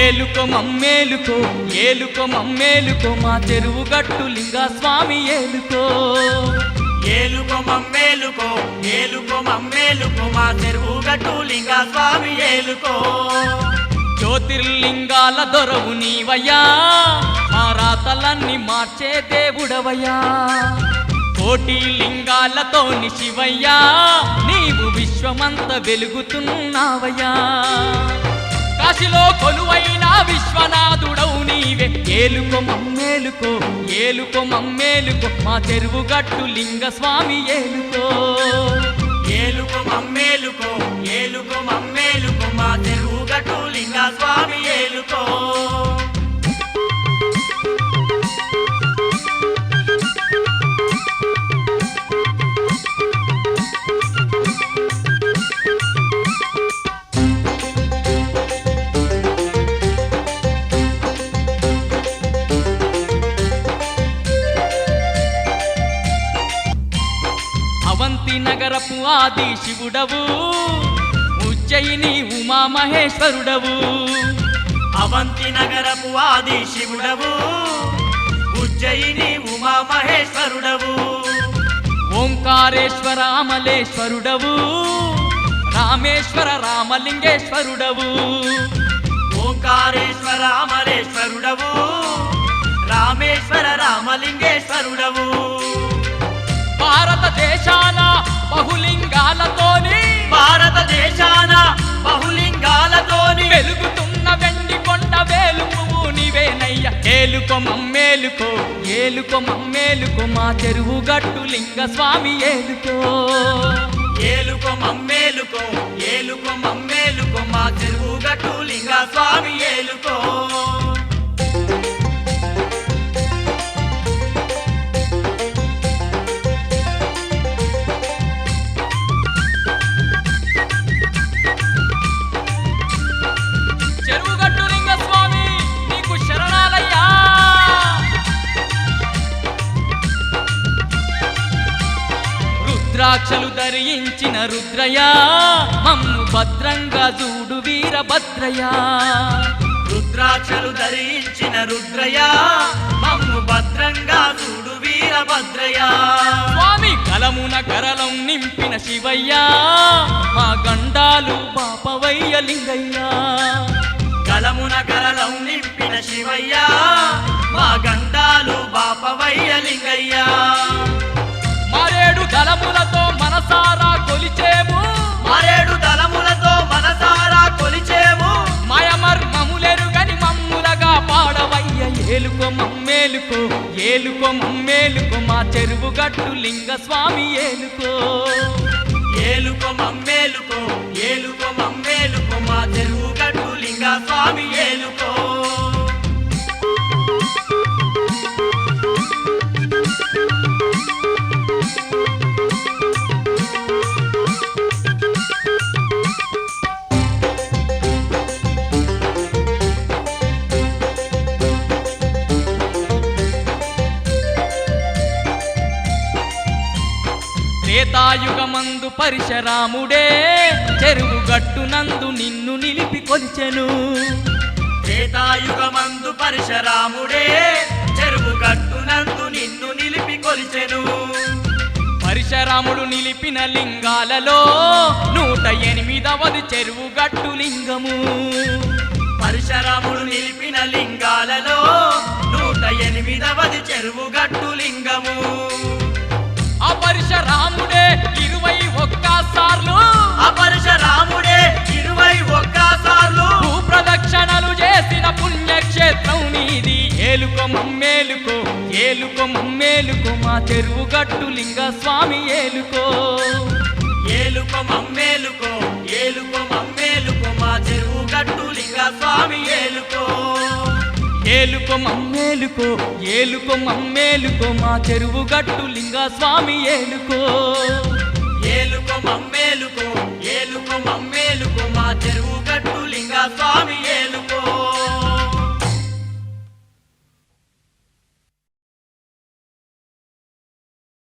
ఏలుకో మమ్మేలుకో ఏలుకో మమ్మేలుకో మా చెరువు గట్టు లింగా స్వామి ఏలుకో. ఏలుకో మమ్మేలుకో ఏలుకో మమ్మేలుకో మా చెరువు గట్టు లింగ స్వామి ఏలుకో. జ్యోతిర్లింగాల దొరవు నీవయ్యా మా రాతలన్నీ మార్చే దేవుడవయ్యా. కోటి లింగాలతో శివయ్యా నీవు విశ్వమంత వెలుగుతున్నావయ్యా. కాశీలో కొలువైన విశ్వనాథుడవు నీవే. ఏలుకో మమ్మేలుకో ఏలుకో మమ్మేలుకో మా చెరువు గట్టు లింగ స్వామి ఏలుకో. ఏలుకో మమ్మేలుకో ఏలుకో మమ్మేలుకో మా చెరువు గట్టు లింగ స్వామి ఏలుకో. అవంతి నగరపు ఆది శివుడవు. ఉజ్జయిని ఉమామహేశ్వరుడవు. అవంతి నగరపు ఆది శివుడవు. ఉజ్జయిని ఉమామహేశ్వరుడవు. ఓంకారేశ్వర అమలేశ్వరుడవు రామేశ్వర రామలింగేశ్వరుడవు. ఓంకారేశ్వర అమలేశ్వరుడవు రామేశ్వర రామలింగేశ్వరుడవు. ఏలుకో మమ్మేలుకో ఏలుకో మమ్మేలుకో మా చెరువు గట్టు లింగ స్వామి ఏలుకో. ఏలుకో మమ్మేలుకో ఏలుకో మమ్మేలుకో మా చెరువు గట్టు లింగ స్వామి ఏలుకో. రుద్రాక్షలు ధరించిన రుద్రయ మమ్ము భద్రంగా చూడు వీరభద్రయ రుద్రాక్షలు ధరించిన రుద్రయ మమ్ము భద్రంగా చూడు వీరభద్రయ స్వామి కలమున కరలం నింపిన శివయ్య మా గండాలు పాపవయ్య లింగయ్య. కలమున కరలం నింపిన శివయ్య మా గండాలు బాపవయ్య లింగయ్య. దళములతో మనసారా కొలిచేము. మరేడు తలములతో మనసారా కొలిచేము. మాయమర్మములెరుగని మమ్ములగా పాడవయ్య. ఏలుకో మమ్మేలుకో ఏలుకో మమ్మేలుకో మా చెరువు గట్టు లింగ స్వామి ఏలుకో. ఏలుకో మమ్మేలుకో ఏలుకో మమ్మేలుకో మా చెరువు త్రేతాయుగమందు పరిశరాముడే చెరువు గట్టునందు నిన్ను నిలిపి కొలిచెను. త్రేతాయుగమందు పరశురాముడే చెరువు గట్టునందు నిన్ను నిలిపి కొలిచెను. పరిశరాముడు నిలిపిన లింగాలలో నూట ఎనిమిదవది చెరువు గట్టు లింగము. పరశురాముడు నిలిపిన లింగాలలో ఏలుకో మమ్మేలుకో మా చెరువు గట్టు లింగ స్వామి ఏలుకో. ఏలుకో మమ్మేలుకో ఏలుకో మమ్మేలుకో మా చెరువు గట్టు లింగ స్వామి ఏలుకో. ఏలుకో మమ్మేలుకో ఏలుకో మమ్మేలుకో మా చెరువు గట్టు లింగ స్వామి ఏలుకో. ఏలుకో మమ్మేలుకో ఏలుకో మమ్మేలుకో మా చెరువు గట్టు